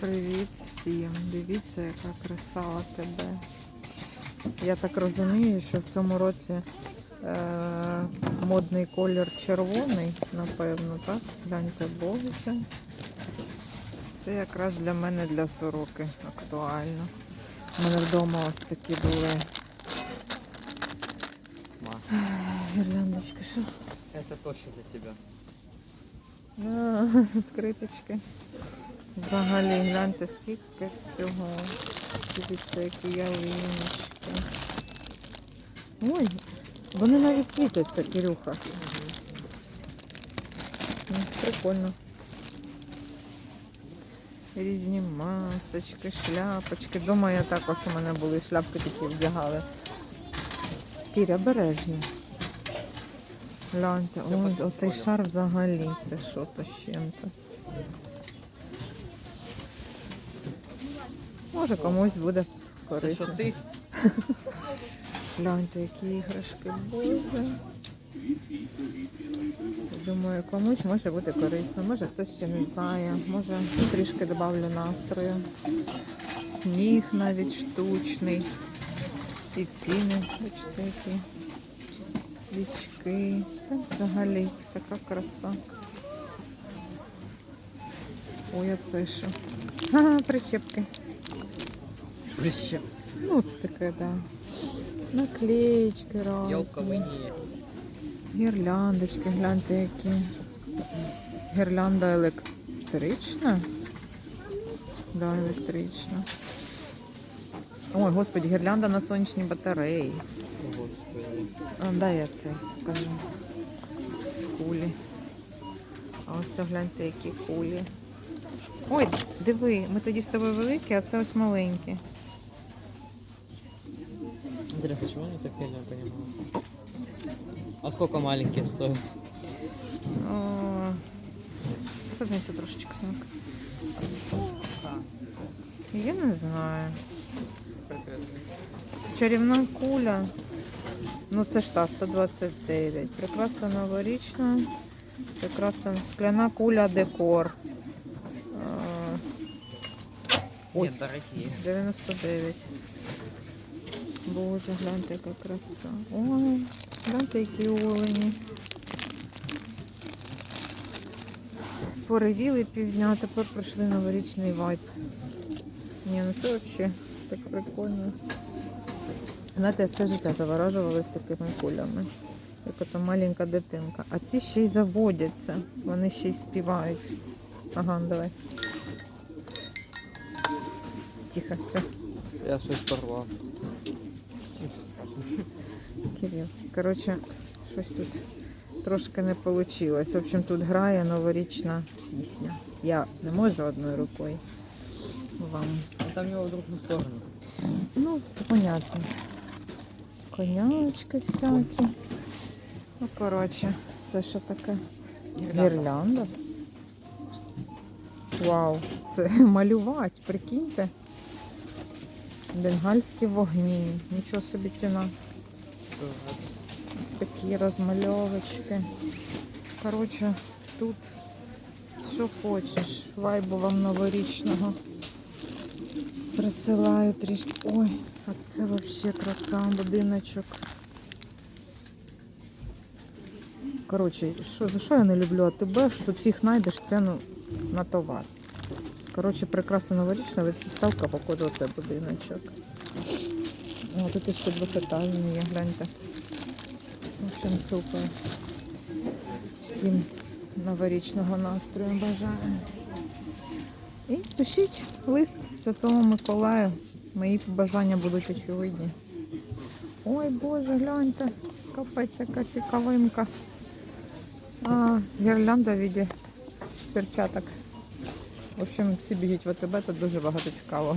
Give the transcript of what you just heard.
Привіт всім. Дивіться, яка краса у тебе. Я так розумію, що в цьому році е, модний колір червоний, напевно, так? Гляньте богуся. Це якраз для мене для сороки актуально. У мене вдома ось такі були гірляндочки. Що? это точно для тебя. А, Відкриточки. Взагалі, гляньте, скільки всього. Дивіться, які ялиночки. Ой, вони навіть світяться, Кирюха. Ну, Прикольно. Різні масочки, шляпочки. Дома я також у мене були шляпки такі вдягали. Кіря, бережні. Гляньте, ой, оцей шар взагалі, це що то з чим-то. Може комусь буде Це що корисно. ти? Гляньте, які іграшки, боже. Думаю, комусь може бути корисно, може хтось ще не знає, може трішки додавлю настрою. Сніг навіть штучний. І ціни, бачите, які свічки. Та Взагалі така краса. Ой, а це що? Ага, прищепки. Прищеп. Ну, це таке, да. Наклеечки мені. Гірляндочки, гляньте які. Гірлянда електрична. Да, електрична. Ой, господи, гірлянда на сонячній батареї. А, дай я це покажу. Кулі. А ось це гляньте, які кулі. Ой, диви, ми тоді з тобою великі, а це ось маленькі. Интересно, чего они так реально понимаются? А сколько маленькие стоят? Подивися трошечки, синок. Я не знаю. Чарівна куля. Ну це ж та 129. Прикраса новорічна. Прикраса скляна куля декор. Ой. Нет, дорогие. 99. Боже, гляньте, яка краса. Ой, гляньте, які олені. Поревіли півдня, а тепер пройшли новорічний вайб. Ні, ну це взагалі так прикольно. Знаєте, все життя заворожувалась такими кулями. Як ото маленька дитинка. А ці ще й заводяться. Вони ще й співають. Ага, давай. Тихо, все. Я щось порвав. Кирил. Коротше, щось тут трошки не вийшло. В общем, тут грає новорічна пісня. Я не можу одною рукою вам. Ну, Там его в другую сторону. Ну, понятно. Конячки всякі. Ну, коротше, це що таке? Гірлянда. Вау, це малювати, прикиньте. Бенгальські вогні. Нічого собі ціна. Ось такі розмальовочки. Коротше, тут що хочеш. Вайбу вам новорічного. Присилаю трішки. Ой, а це взагалі краса, будиночок. Коротше, що, за що я не люблю АТБ, що тут фіг знайдеш ціну на товар. Коротше, прекрасна новорічна відставка, походу, оце будиночок. О, тут ще двохетажні є, гляньте. В общем, супер. Всім новорічного настрою бажаю. І пишіть лист Святому Миколаю. Мої побажання будуть очевидні. Ой Боже, гляньте, капець, яка цікавинка. А, гірлянда в віді перчаток. В общем, всі біжіть в АТБ, тут дуже багато цікавого.